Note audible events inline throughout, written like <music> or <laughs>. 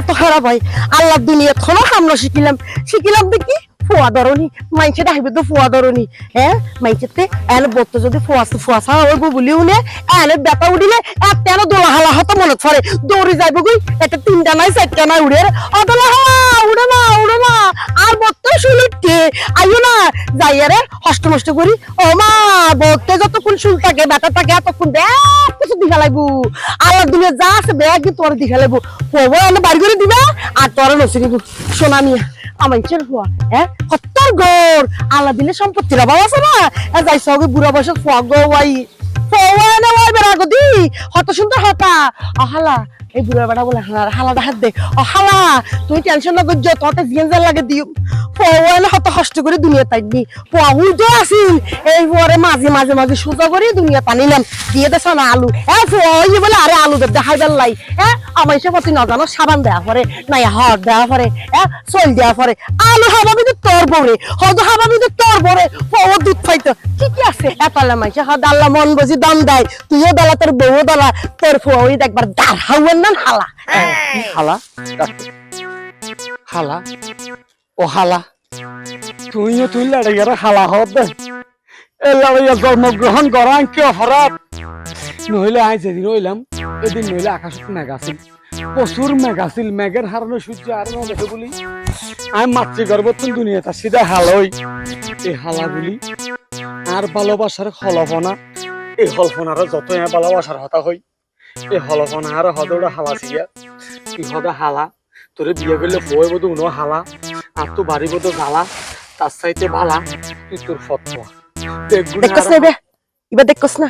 এত খারাপ হয়? আল্লাহ দুনিয়া কোনো আমরা শিখিলাম। শিখিলাম দেখি ফোয়া ধরনি মাইছে ডাকবে তো ফোয়া ধরনি হ্যাঁ মাইছেতে এনে বলতো যদি ফোয়াছে ফোয়াছা হইব বলি উনে, এনে বেটা উঠিলে এনে দোলা হতো মনে পড়ে দৌড়ি যাইব একটা তিনটা নাই চারটা নাই উড়ে অদলা হালা উড়ে না উড়ে না। আর বলতো শুনিতে আইও না যাইয়ারে হষ্ট মষ্ট করি ও মা বলতে যতক্ষণ শুন থাকে, বেটা থাকে এতক্ষণ দেখ কিছু দিঘা লাগবো। আল্লাহ দুনিয়া যা আছে ব্যাগ তোর দিঘা লাগবো। এনে বাড়ি করে দিবা। আর তোর নসি দিব সোনা মিয়া আমার ইচ্ছের হওয়া হ্যাঁ? হত্যার গড় দিলে সম্পত্তির অভাব আছে না? এ যাই সঙ্গে বুড়া বয়সে ফুয়া গো ওয়াই ফুয়া না ওয়াই বেড়া গদি হত সুন্দর হতা। অহালা এই বুড়া বেড়া বলে হালা হালাটা হাত দে অহালা তুই টেনশন না করছ তোতে জিয়ান লাগে দিও। না, হত কষ্ট করে দুনিয়া তাইনি ফোয়া উঠে আসিল। এই পরে মাঝে মাঝে মাঝে সোজা করে দুনিয়া পানিলাম দিয়ে দেছ না আলু। এ ফোয়া ওই বলে, আরে আলু দেব, দেখাই বেলাই হ্যাঁ আমার এসে প্রতি নজানো, সাবান দেওয়া পরে নাই হর দেওয়া পরে হ্যাঁ চল দেওয়া পরে। আলু হাবাবি তো তোর বরে হদ হাবাবি তো তোর বরে ফোয়া দুধ খাইতো। কি কি আছে? এপালে মাইসে হদ আল্লাহ মন বুঝি দাম দেয়। তুইও দলা, তোর বউও দলা, তোর ফোয়া ওই একবার দাঁড় হাউয়ের নাম হালা হালা হালা ও হালা তুইও তুই লড়াই গেলে হালা হত এ লড়াইয়া জন্মগ্রহণ করা কি অপরাধ নইলে আই যেদিন হইলাম এদিন নইলে আকাশত মেঘ আছিল প্রচুর মেঘ আছিল মেঘের হারণে সূর্য আর না দেখে বলি আমি মাতৃগর্ভত্ব দুনিয়াটা সিধা হালই এই হালাগুলি আর ভালোবাসার হলফনা এই হলফনারও যত ভালোবাসার হতা হই এই হলফনা আর হদৌড়া হালা ছিয়া। তুই হদা হালা। তোরে বিয়ে করলে বই বোধ উনো হালা। আর তো বাড়ি বোধ জ্বালা তার চাইতে ভালা তুই তোর ফতোয়া। দেখকস না এবার দেখকস না।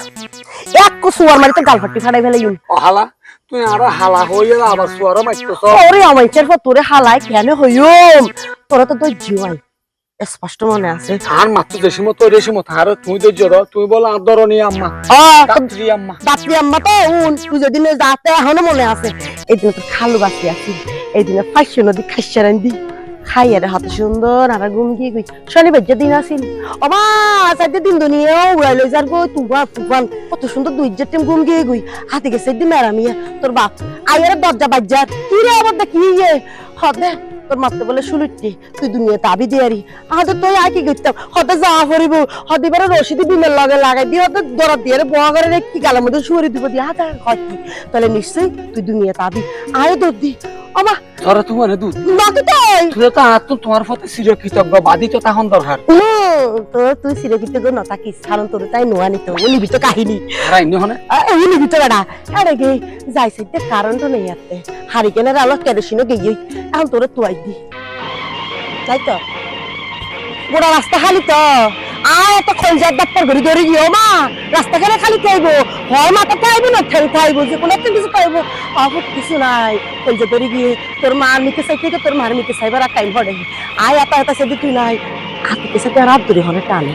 এক কুসুয়ার মারি তো গাল ফাটি ফাটাই ফেলে ইউন। হালা। তুই আর হালা হইয়া আবার সুয়ার মাইতেছ ওরে আমার ইচ্ছার পর তোরে হালায় কেন হইম তোরা তো তোর জিওয়াই। স্পষ্ট মনে আছে। আর মাত্র দেশি মতো রেশি মতো আর তুই তো জড় তুই বল আদরণী আম্মা আহ, আম্মা। বাপরি আম্মা তো উন তুই যেদিন যাতে এখনও মনে আছে এই দিনে তোর খালু বাকি আছে এই দিনে ফাইসে নদী খাইছে রান্দি খাইয়ারে হাতে সুন্দর আর ঘুম গিয়ে গই। শনিবার যে দিন আসিল অমা সাইডে দিন দুনিয়াও উড়াই লই যার গো তুফান তুফান কত সুন্দর দুই যে টিম ঘুম গিয়ে গই। হাতে গেছে দিন মেরামিয়া তোর বাপ আইয়ারে দরজা বাজ্জার কি রে আবার দেখি ইয়ে হদে তোর মারতে বলে শুনুটি তুই দুনিয়া তাবি দিয়ারি আহতে তুই আর কি করতাম? হতে যা করিব, হতে এবারে রশিদি বিমের লগে লাগাই দিয়ে হতে দরা দিয়ে বয়া করে কি গালের মধ্যে শুয়ারি দিব দিয়ে হাতে হয় কি? তাহলে নিশ্চয়ই তুই দুনিয়া তাবি আয় দর্দি দি। আমা তোরা তুই মানে দুধ। নাকি তাই তুই তো আর তো তোমার ফতে চিরকৃতজ্ঞ বাদি তো তখন দরকার তো তুই সিরকিতে গো নতাকিস কারণ তোর তাই নোয়া নিত ওলি ভিতর কাহিনী। হারাই হনে? ওলি ভিতর বেড়া। আরে গে যাইছে তে কারণ তো নেই আতে হারিকেনের আলো কেরোসিনও গেই এখন তোরে তুই দি। তাই তো গোটা রাস্তা খালি তো। আর এত খলজার ডাক্তার ঘুরি ধরে গিয়েও মা, রাস্তা খালি খালি খাইব? হয় মাথা খাইব না, ঠেল খাইব, যে কোনো একটা কিছু খাইব। অবুত কিছু নাই। খলজা ধরে গিয়ে তোর মা নিতে চাই থেকে তোর মার নিতে চাইবার আর টাইম পড়ে আয়, এত এত সেদি তুই নাই। হাতে সাথে রাত ধরে হলে টানে।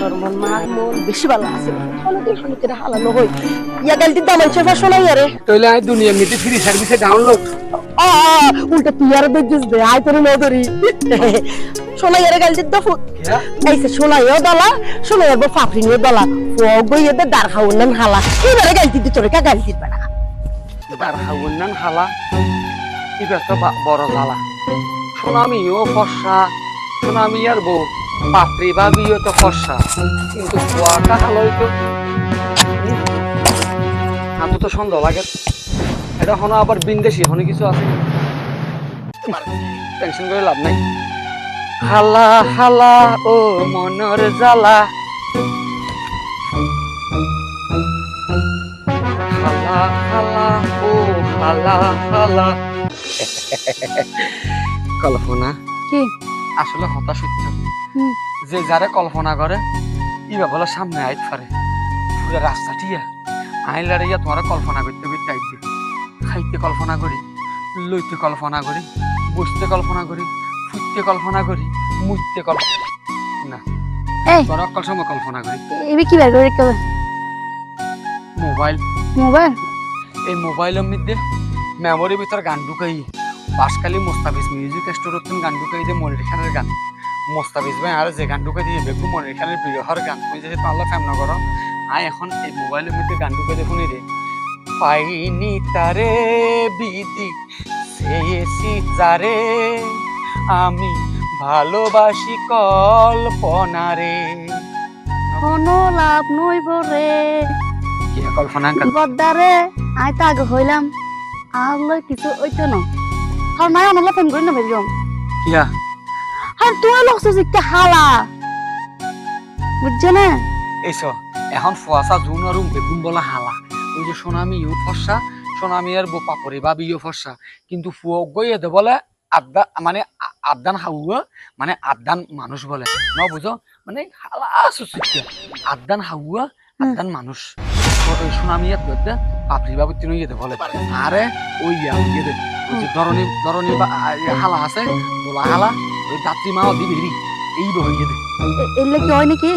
তোর মন মার মন বেশি ভালো আছে হলুদের হলুদের হালানো হই ইয়া গালটি দামান শেফা শোনাই আরে তাহলে আই দুনিয়া মিতে ফ্রি সার্ভিসে ডাউনলোড আ উল্টা তুই আর দেখছিস দে আই তোর নদরি শোনাই আরে গালটি দফু এইসে শোনাইও দলা শোনাই বো ফাফরি নিয়ে দলা ফগই এতে দার খাওন হালা। এবারে গালটি দি তোরে কা গালটি তার হাউন নান হালা। এবার তো বড় জ্বালা সোনামিও ফর্সা সোনামি আর বউ পাত্রী ভাবিও তো ফর্সা কিন্তু কুয়াটা হালই তো এত তো সন্দেহ লাগে। এটা হনো আবার বিন্দেশি হনে কিছু আছে? টেনশন করে লাভ নাই। হালা হালা ও মনর জ্বালা। হালা হালা ও হালা হালা। <laughs> কল্পনা। কি? আসলে হতাশ হচ্ছে যে যারা কল্পনা করে ইবা বলে সামনে আইত পারে। পুরো রাস্তা রাস্তাটিয়া আইলারে ইয়া তোমার কল্পনা করতে করতে আইতে। খাইতে কল্পনা করি লইতে কল্পনা করি বসতে কল্পনা করি ফুটতে কল্পনা করি মুততে কল্পনা না এই। তোর অকল সময় কল্পনা করি। এবে কি বের করে কেবে? মোবাইল। মোবাইল? এই মোবাইলের মধ্যে মেমোরির ভিতর গান ঢুকাই বাসকালি মোস্তাফিজ মিউজিক স্টোরের তুমি গান ঢুকাই দিয়ে মনির খানের গান। মোস্তাফিজ ভাই আর যে গান ঢুকাই দিয়ে বেকু মনির খানের বিরহর গান। তুমি যদি তোমার ফেম না করো আয় এখন এই মোবাইলের মধ্যে গান ঢুকাই দিয়ে শুনি রে পাইনি তারে বিধি চেয়েছি যারে আমি ভালোবাসি কল্পনা রে কোনো লাভ নইব রে কি কল্পনা গান? বদ্দারে আই তো হইলাম। আর কিছু ওইতো না আর নাই অনলা ফোন করি না আর তুই হালা বুঝছে না এখন জুন আর বেগুন বলা হালা ওই যে সোনামি ইউ সোনামি আর বো পাপড়ি বা বিও ফর্সা কিন্তু ফুয়ক গই এদে বলে আদা মানে আদান হাউয়া মানে আদান মানুষ বলে ন বুঝো মানে হালা সুসুকিয়া আদান হাউয়া আদান মানুষ সোনামি দে পাপড়ি বাবু তিন ইয়ে বলে আরে ওই ইয়া ইয়ে দে ওই যে দরনি দরনি বা ইয়ে হালা আছে তোলা হালা ওই দাত্রী মাও দিবি এই বই ইয়ে দে এলে কি হয় নাকি?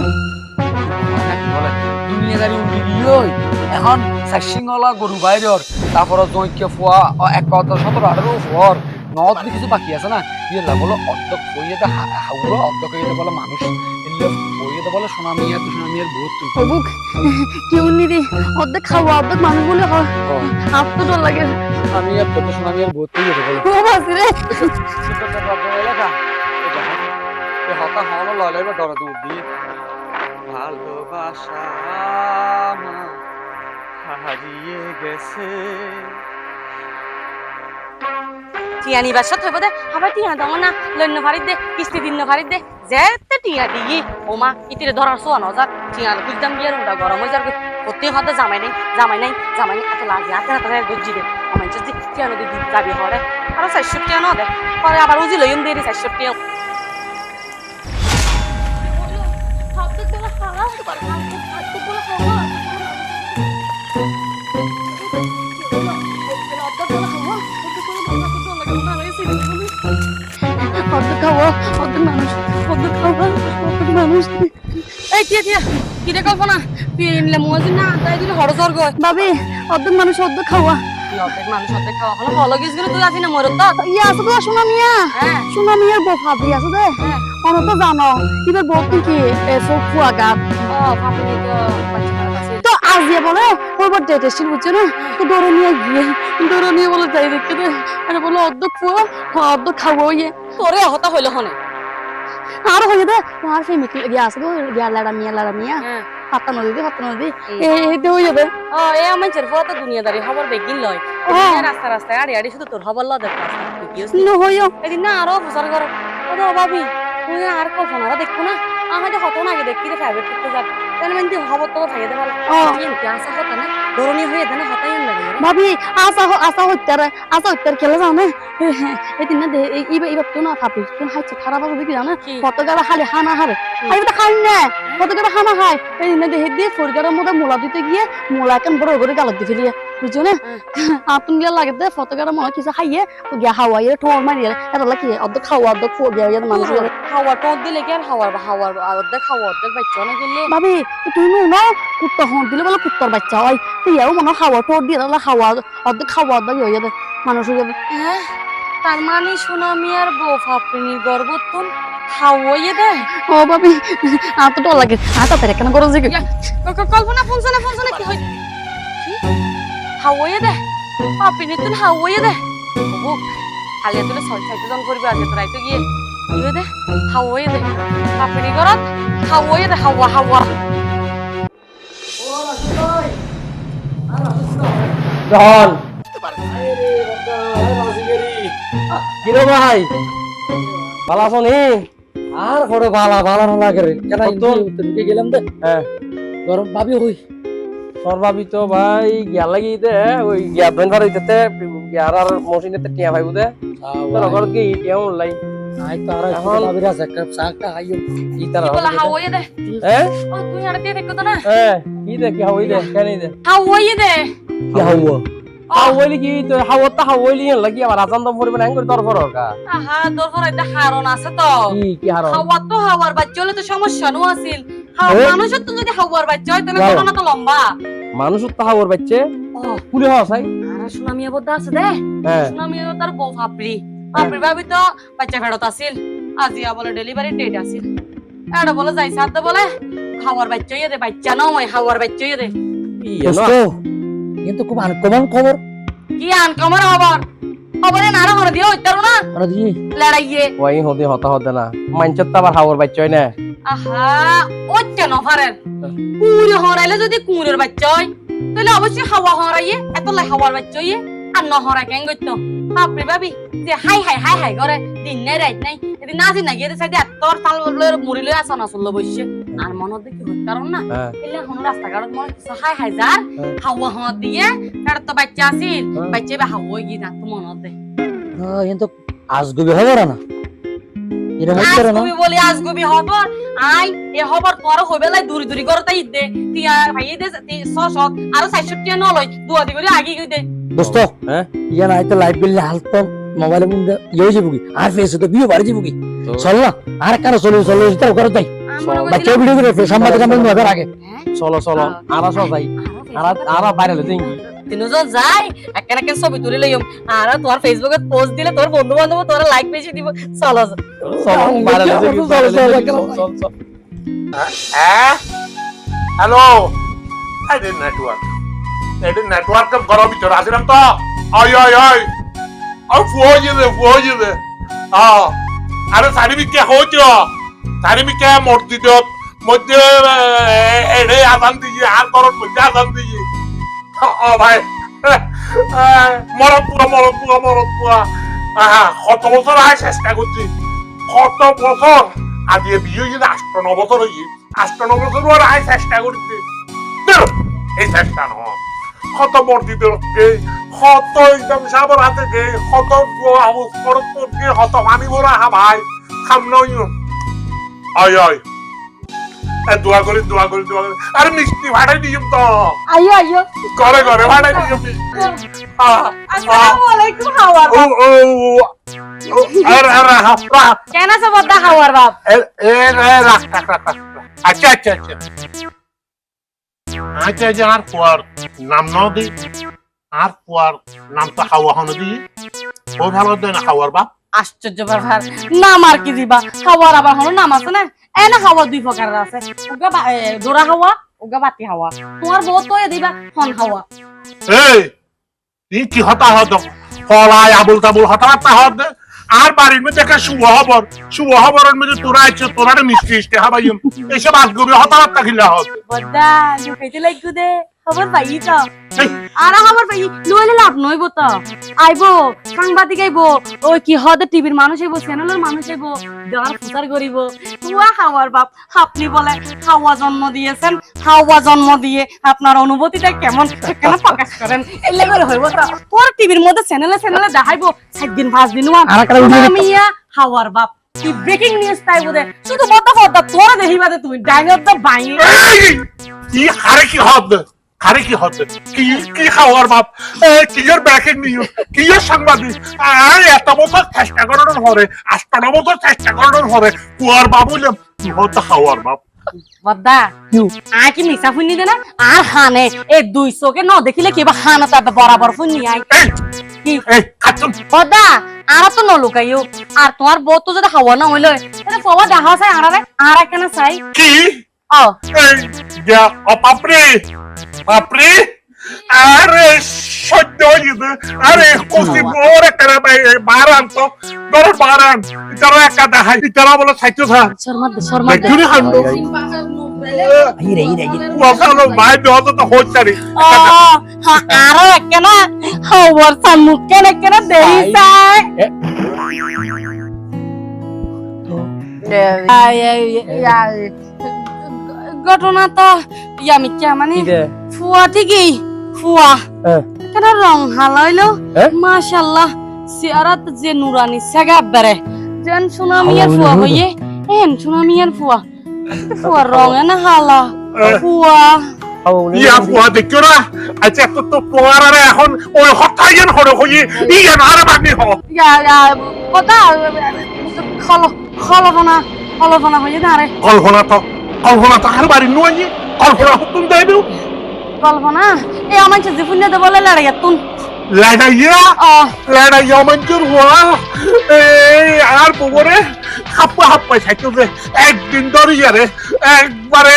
বলে এখন সাইসিংওয়ালা গরু বাইরের তারপরে জৈক্য ফুয়া এক কত সতেরো আঠারো ফুয়ার নদ দিয়ে কিছু বাকি আছে না? ইয়ে বলো অর্ধক বইয়েতে হাউড়ো অর্ধক ইয়েতে বলে মানুষ এলে বইয়েতে বলে সোনামিয়া তো সোনামিয়ার বহুত তুই হবুক কেউ নিদি? অর্ধেক খাওয়া অর্ধেক মানুষ বলে হাত তো ডর লাগে। তো বহুত তুই যেতে বলে ও বাসি রে হতা হলো ললে বা দরদ উঠবি। ভালোবাসা হারিয়ে গেছে। টিয়া নিবার হইব দে, আবার টিয়া দাও না লন্য ফারিদ দে, কিস্তি দিন ফারিদ দে, যেতে টিয়া দিই। ও মা, ইতিরে ধরার সোয়া নজা টিয়া বুঝতাম বিয়ার উল্টা গরম হয়ে যাবে প্রতি হতে জামাই নাই জামাই নাই জামাই নাই, এত লাগে হাতে হাতে গজ্জি দে। আমার যদি টিয়া নদী যাবি হরে আর চারশো টিয়া ন দে, পরে আবার উজি লইম দেরি চারশো টিয়া অর্ধেক খাওয়া অর্ধেক মানুষ না তাই দিলে হড় স্বর্গ ভাবি অর্ধেক মানুষ অর্ধেক খাওয়া অর্ধেক মানুষ অর্ধেক খাওয়া হলো ভালো গিস গেলে তুই তো ইয়ে আছে তো সোনা মিয়া দে হ্যাঁ তো জানো এবার বউ কি চোখ ফুয়া গাত ও আজিয়ে বলে ওইবার ডেট এসেছিল বুঝছ না? তো ডরে নিয়ে গিয়ে ডরে নিয়ে বলে যাই দেখতে দে। আরে বলে অর্ধেক ফুয়া অর্ধেক খাব ইয়ে। তোরে হতা হইল হনে। আর হয়ে দে। আর সেই মিটি গিয়ে আসবে গিয়া লাড়া মিয়া লাড়া মিয়া। হ্যাঁ। হাত্তা নদী দি হাত্তা নদী এই এই হয়ে যাবে ও এ আমাদের ফটো দুনিয়াদারি খবর বেগিন লয়। এদিন রাস্তা আড়ি আড়ি শুধু তোর খবর লয় দেখো নহয়ও এদিন না আরও প্রচার কর ও তো ভাবি তুই আর কল্পনারা দেখব না। আমাকে হত না আগে দেখি রে ফেভারিট করতে যাব। তাহলে মানে খবর তো ভাইয়া দেবার ও কি আসা হতা না? ধরনি হয়ে দেনা হতাই লাগে ভাবি আসা হ- হত্যার আসা হত্যার খেলে যাও না এদিন না দে ইবা ইবা তো না ভাবি তুমি হাইছে খারাপ হবে কি জানো? কি? কতগাড়া খালি হানা হারে আমি তো খাই না? হানা এদিন না মোলা দিতে গিয়ে মোলা কেন বড় করে গালত দিয়ে। ফেলিয়ে বুঝছ না আতুন গিয়া লাগে দে ফতগাড়া মনে কিছু খাইয়ে গিয়া হাওয়াইয়ে ঠোর মারিয়ে এটা লাগে অর্ধেক খাওয়া অর্ধেক ফুয়া গিয়া ইয়ে মানুষ পুরো হাওয়া টোক দিলে কি আর হাওয়ার হাওয়ার অর্ধেক হাওয়া অর্ধেক বাচ্চা না গেলে ভাবি তুই নো না? কুত্তা হন দিলে বলে কুত্তার বাচ্চা হয়। তুই এও মনে হাওয়া ঠোর দিয়ে তাহলে হাওয়া অর্ধেক খাওয়া অর্ধেক ইয়ে যাবে মানুষ হয়ে যাবে হ্যাঁ তার মানে সোনামি আর বউ ফাপড়িনি গর্বতন হাওয়াইয়ে দেয়। ও ভাবি আর তো লাগে। আর তাড়াতাড়ি কেন করো যে কল্পনা ফোনছে না ফোনছে না কি হয়? হাওয়াইয়ে দে হাওয়াইয়ে দে বুক আলিয়া তুলে ছয় সাইতে জন করবি আজ গিয়ে ইয়ে দে হাওয়াইয়ে দে পাপিনি গরত হাওয়াইয়ে দে হাওয়া হাওয়া। রহন। কিরে ভাই? ভালো আছো নি আর করে ভালা ভালা না লাগে কেন গেলাম দে। হ্যাঁ। গরম ভাবি হই। সরবাবি তো ভাই গিয়া লাগি দে ওই গিয়া বেন ভার হইতে গিয়ার আর মশিনে তে টিয়া ভাইবু দে। তোর ঘর কি টিয়া উন লাই আই তো আর এখন ভাবি রাস একটা সাকটা আইও। ই তার বলা হাওয়াইয়ে দে? হ্যাঁ ও তুই আর দিয়ে দেখো তো না? হ্যাঁ কি দে কি হই দে? কেন দে। দে? কি হইবো হাওয়াইলি কি তো হাওয়াটা হাওয়াইলি লাগি আবার আজান দম পড়বে না করে আহা তোর ঘরে একটা হারণ আছে তো। কি কি হারো হাওয়া তো হাওয়ার বাচ্চা হলে তো সমস্যা নো আছিল? মানুষের তো যদি হাওয়ার বাচ্চা হয় তাহলে ঘটনা তো লম্বা। মানুষ তো হাওয়ার বাচ্চে? ও। হওয়া চাই। আর সুনামি আবদ্ধ আছে দে। হ্যাঁ। সুনামি তার বউ ফাপড়ি ফাপড়ি ভাবি তো বাচ্চা ফেরত আছিল। আজিয়া বলে ডেলিভারি ডেট আছিল। এটা বলে যাই সাথ বলে। হাওয়ার বাচ্চা ইয়ে দে বাচ্চা নয় হাওয়ার বাচ্চা ইয়ে দে কিন্তু খুব আনকমন খবর। কি আন কমর খবর? খবরে নারা করে দিয়ে হইতারো না মানে দি লড়াইয়ে। ওই হদে হতা হদে না। মানছত আবার হাওয়ার বাচ্চা না। আহা ওচ্ছে নফারের কুড়ি হরাইলে যদি কুড়ের বাচ্চা হয় তাহলে অবশ্যই হাওয়া হরাইয়ে এত লাই হাওয়ার বাচ্চা হইয়ে আর নহরা কেন করতো বাপরে ভাবি যে হাই হাই হাই হাই করে। দিন নাই রাইত নাই। এদিন না দিন না গিয়ে সাইডে এতর তাল লয়ে মুড়ি লয়ে আসা না চলল বসছে আর মনত দেখি হই কারণ না এলে হন রাস্তাঘাটত মনে কিছু হাই হাই। হাওয়া হওয়া দিয়ে তার তো বাচ্চা আছিল। বাচ্চা বা হাওয়া গিয়ে না তো মনত দে। কিন্তু আজগুবি খবর না এরকম আজ হচ্ছে না? বলি আজ হবর আই এ হবর তোর হইবে লাই দূরি দূরি করে তাই দে। তিয়া ভাই দে ছশ আর সাতষট্টি নলয়। দুয়া দি করে আগে গই দে। দোস্ত হ্যাঁ? ইয়া না হয়তো লাইট বিল হাল মোবাইলে মধ্যে ইয়ে যাব কি আর ফেস তো বিয়ে বাড়ি যাব কি তো চল না আর কেন চলো চলো তার ঘরে যাই। বাচ্চা ভিডিও করে সাংবাদিক আমরা নজর আগে। চলো চলো আর আসো যাই। আর আর বাইরে লই দেখি তিনজন যাই একেন একেন ছবি তুলে লইম। আর তোর ফেসবুকে পোস্ট দিলে তোর বন্ধু বান্ধব তোর লাইক বেশি দিব। চলো চলো। বাইরে লই দেখি চলো, চলো, হ্যাঁ? হ্যালো? আরে নেটওয়ার্ক এটা নেটওয়ার্ক ঘর ভিতরে আসলাম তো? আয় আয় আয়। সার্টিফিকেট হচ্ছে সার্টিফিকেট মসজিদত মধ্যে এড়ে আদান দিয়ে আর করত মধ্যে আদান দিয়ে ভাই মরত পুরা মরত পুরা মরত পুরা কত বছর আয় চেষ্টা করছি কত বছর আজকে বিয়ে হয়ে আষ্ট ন বছর হয়ে আষ্ট ন বছর ওর আয় চেষ্টা করছে এই চেষ্টা নয় কত মর্দিত কত একদম সাবর হাতে করত কে কত মানি ভরা হা ভাই। আয় আয় দোয়া করি দোয়া করি দোয়া করি আরে মিষ্টি ভাড়াই দিম তো। ঘরে ঘরে ভাড়াই দিম মিষ্টি। আসসালামু আলাইকুম হাওয়ার ও ও ও, ও, আরে আরে হা, হা, কেন আছে বদ্দা হাওয়ার বাপ? এ এ এ, রাখ রাখ রাখ রাখ। আচ্ছা আচ্ছা আচ্ছা। আচ্ছা আচ্ছা আর কুয়ার নাম ন দি আর কুয়ার নাম তো হাওয়া হন দি। ও ভালো দেয় না হাওয়ার বাপ। আশ্চর্য ব্যাপার। নাম আর কি দিবা? হাওয়ার আবার হলো নাম আছে না? এ না হাওয়া দুই প্রকারের আছে। দোরা হাওয়া উগা বাতি হাওয়া। তোমার বউ তো দিবা হন হাওয়া। এই তুই কি হতা হত? ফলাই আবুল তাবুল হতাবার্তা হত দে। আর বাড়ির মধ্যে একটা শুভ হবর শুভ হবরের মধ্যে তোরা আছে তোরা মিষ্টি মিষ্টি হাবাইম এইসব আজগুবি হতাবার্তা খিলা হত। বদ্দা লুকাইতে লাগু দে। খবর পাই তো আর খবর পাই নইলে লাভ নইব তো। আইবো সাংবাদিক আইবো ওই কি হদে টিভির মানুষ আইবো চ্যানেলের মানুষ আইবো দেওয়ার প্রচার করিব হুয়া হাওয়ার বাপ আপনি বলে হাওয়া জন্ম দিয়েছেন হাওয়া জন্ম দিয়ে আপনার অনুভূতিটা কেমন কেন প্রকাশ করেন এলে করে হইব তো। তোর টিভির মধ্যে চ্যানেলে চ্যানেলে দেখাইবো? সাত দিন পাঁচ দিন মিয়া হাওয়ার বাপ। কি ব্রেকিং নিউজ তাই বোধে শুধু বদ্দা বদ্দা তোরা দেখিবা দে তুমি ডাইনার তো বাইরে কি হারে কি হত হারে কি হত কি কি খাওয়ার বাপ এ, কি এর ব্যাকের নিউজ কি এর সাংবাদিক? আর এত বছর চেষ্টা করানোর হরে আটটা বছর চেষ্টা করানোর হরে কুয়ার বাপ হইলাম কি হত খাওয়ার বাপ বদ্দা আয় কি নিশা ফুনি দে না? আর হানে এই দুই চোখে ন দেখিলে কিবা হানা তাতে বরাবর ফুনি আই কি? বদ্দা আর তো ন লুকাইও। আর তোমার বউ তো যদি হাওয়া না হইল তাহলে ফবা দেখা চাই আরারে আর কেন চাই? কি? যা ও বাপরে বাপরে আরে সহ্য হইছে আরে কুসি বড় একটা বারান তো বড় বারান ইতারা একটা দেখাই ইতারা বলে সাইতো থা শর্মা দে শর্মা দে দেখুনি হান্ডো হিরে হিরে হিরে ওখানে মাই দেওয়া তো হচ্ছে রে ও হ্যাঁ আরও কেন হাওয়ার সামুক কেন কেন দেই চাই আই, আই, আই, ঘটনা তো ইয়া মিথ্যা মানে? ফুয়া ঠিকই ফুয়া। কেন রং হালাইলো হ্যাঁ? মাশাল্লাহ সিয়ারাত যে নুরানি সাগা বেরে যেন সুনামিয়ার ফুয়া হইয়ে এন সুনামিয়ার ফুয়া। ফুয়া রং এনে হালা? ফুয়া। ইয়া ফুয়া না? আচ্ছা তো তো আরে এখন ওই আরে হ ইয়া ইয়া কথা হয়ে না রে কল্পনা তো। কল্পনা তাহার বাড়ি নুয়ে কল্পনা হুকুম দেবে কল্পনা এ আমার যে জীবন দে বলে লড়াই তুন লড়াইয়া? লড়াইয়া মঞ্জুর হওয়া এই আর হাপ হাপ্পা হাপ্পা রে একদিন ধরে রে একবারে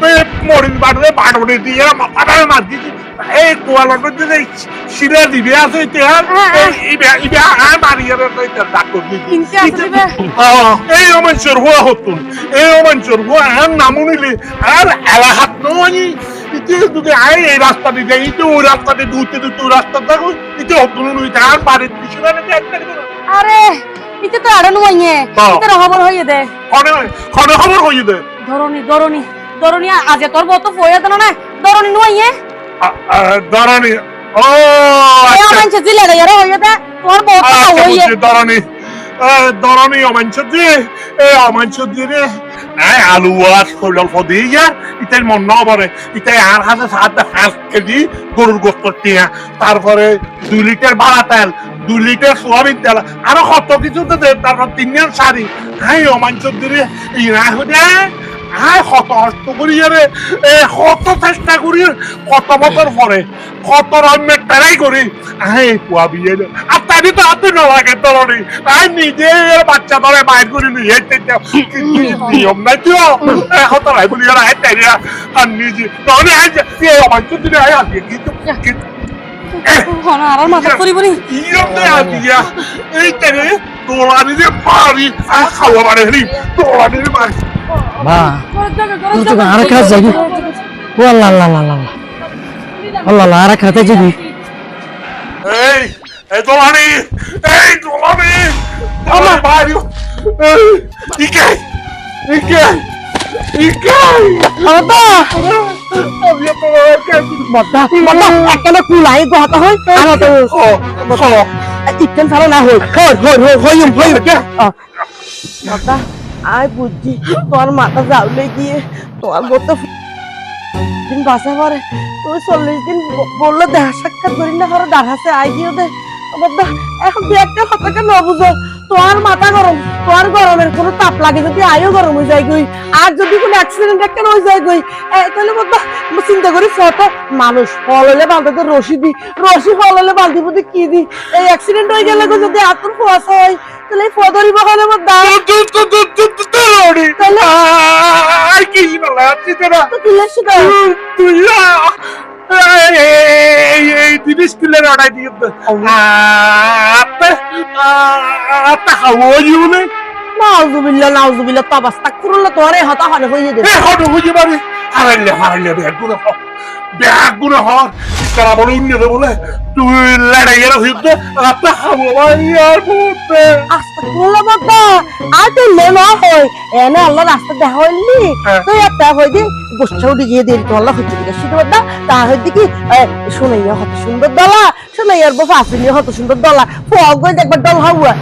বাড়লে বাড়নে দিয়ে মাথাটা মার দিছি এই কোয়ালাটা যদি শিরা দিবে আছে ইবে আর ডাক্তার আসবে আহ, এই অমাঞ্চর হওয়া হতুন এই অমাঞ্চর হওয়া আর নামুনিলে আর এলাহাত নয় আয় এই রাস্তা দিয়ে যাই ইতে ওই রাস্তা দিয়ে দুতে দুতে ওই রাস্তা থাকো ইতে হতুন নইতে আর বাড়ির পিছনে নাকি একটা আরে ইতে তো আড়ন হইয়ে হ্যাঁ। খবর হইয়ে দে। খনে খবর হয়ে দে। ধরনি ধরনি ধরনি আজ তোর বত ফয়ে দেন না। নইয়ে ও আচ্ছা। জিলে রে হইয়ে দে। তোর বত আচ্ছা হইয়ে। এই অমাঞ্চর দিয়ে রে। আলু যা ইতাই মন ন ইতাই আর হাতে সাত হাঁস কেজি গরুর গোস্ত টিয়া। তারপরে দুই লিটার ভাড়া তেল দুই লিটার সোয়াবিন তেল আরও কত কিছু তো দে তারপর তিন দিন শাড়ি। হাই অমাঞ্চর দিয়ে ইরা হয়ে হাই কত কষ্ট করি রে। এ কত চেষ্টা করি কত বছর পরে কত রকমের ট্রাই করি। আই পুয়া বিয়ে আর তাই তো হাতে না লাগে তরণি। আই নিজে বাচ্চা ধরে বাইর করে নিয়ে নিয়ম নাই তো। এখন তো রাই বলি আর তাই আর নিজে যে আমার তো দিনে আই আগে কিন্তু আর মাথা করিবনি ইয়ম নে আদিয়া এই তারে তোলানি যে মারি আর খাওয়া মানে হেরি। তোলানি মারি মা তোর তো আর কাজ যাবি ও আল্লাহ আল্লাহ আল্লাহ আল্লাহ আল্লাহ। আল্লাহ আর খাতে যাবি এই এই তোলানি এই তোলানি আমার মারি এই ইকে ইকে ইকে। তোমাকে বদ্দা বদ্দা একখানে কুলাই গহত হই আর তো ইকেন ছাড়া না হই হই হই হই হইম হইম বুঝি বুঝছি তোর মাথা যাওলে গিয়ে তোমার মতো দিন বাসা পরে। তুমি চল্লিশ দিন বলল দেখা সাক্ষাৎ করি না পরে দাঁড়াছে আয় গিয়ে দে। এখন দু একটা কথা কেন বুঝো? তোমার মাথা গরম তোমার গরমের কোনো তাপ লাগে যদি আয়ও গরম হয়ে যায় গই আর যদি কোনো অ্যাক্সিডেন্ট একটা হয়ে যায় গই তাহলে আমি চিন্তা করি ফটো মানুষ ফল হলে বাঁধাতে রশি দি রশি ফল হলে বাঁধিব দি কি দি এই অ্যাক্সিডেন্ট হয়ে গেলে যদি হাতুর ফোয়াশ হয় তাহলে এই ফো ধরিব হলে বদ্দা তোলানি তাহলে আর কি তুই এই এই জিনিস কিলে অর্ডার দিয়ে আপনি আপনি হাওয়া ইউনে নাউজুবিল্লাহ নাউজুবিল্লাহ তবাস্তা করলে তোমার এই হতা হনে হয়ে যাবে হট হয়ে পারে হারাইলে হারাইলে ব্যাগগুলো হ ব্যাগগুলো হ তারা বলে উন্নত বলে তুই লড়াইয়ের হইতে আপনি হাওয়া ইয়ার বুঝতে আস্তে করলে বদ্দা আর তো মনে হয়। এনে আল্লাহ রাস্তা দেখা হইলি হ্যাঁ। তো একটা হই দি গোষ্ঠাও ডিগিয়ে দিয়ে তো আল্লাহ হচ্ছে দিকে শুধু বদ্দা তা হয় দেখি শোনাইয়া হত সুন্দর দলা শোনাইয়ার বফা আসিনি হত সুন্দর দলা। ফুয়া গই দেখবার দল হাওয়া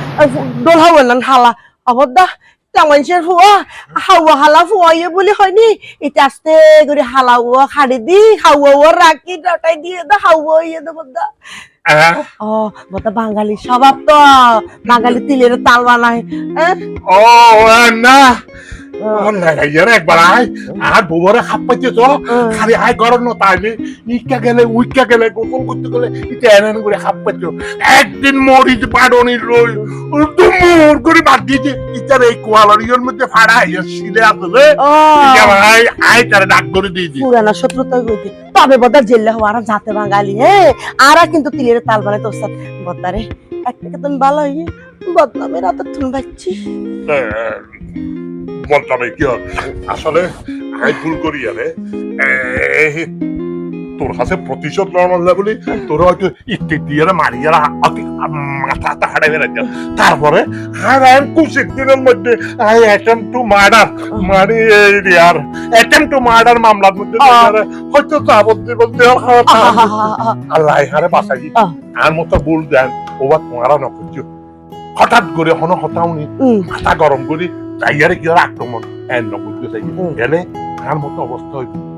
দল হাওয়া না হালা অবদ্দা টাঙ্গাইশের ফুয়া হাওয়া হালা ফুয়া ইয়ে বলি হয়নি এটা আস্তে করে হালাওয়া খাড়ি দি হাওয়া রাখি ডাটাই দিয়ে দা হাওয়া ইয়ে দে বদ্দা ও বতা বাঙালি স্বভাব তো বাঙালি তিলের তাল বানায়? ও না। একবার আয় আর বউরে খাপ পাইতে তো খালি আয় গরম না তাইলে ইকা গেলে উইকা গেলে করতে গেলে ইটা এনে করে খাপ পাইছো। একদিন মরিচ রই দুমুর করে বাদ দিয়েছে ইটার এই কোয়ালারির মধ্যে ফাড়া ইয়া শিলে আসলে আয় আয় তারা ডাক করে পুরানা শত্রুতা কইতে তবে বদা জেলে হওয়া আর যাতে বাঙালি হ্যাঁ আর কিন্তু তিলের তাল বানায় তোর সাথে বদারে একটা তুমি ভালো হইয়ে বদনামের রাতে তুমি পাচ্ছি বলতাম কি? আসলে ভুল করি আরে তোর কাছে প্রতিশোধ বলি তোর হয়তো দিয়ে মাথা হাতা হাড়ে তারপরে আর আর কুশেক দিনের মধ্যে আই অ্যাটেম্প টু মার্ডার মারি আর অ্যাটেম্প টু মার্ডার মামলার মধ্যে। হয়তো যাবজ্জীবন দেওয়ার খাওয়া আল্লাহ হারে বাঁচাই। আর মতো ভুল দেন ওবা তোমারা হঠাৎ করে হন হতাউনি। মাথা গরম করি যাইয়ারে কি আক্রমণ এন নবুদ্ধ চাই। গেলে আর মতো অবস্থা হইব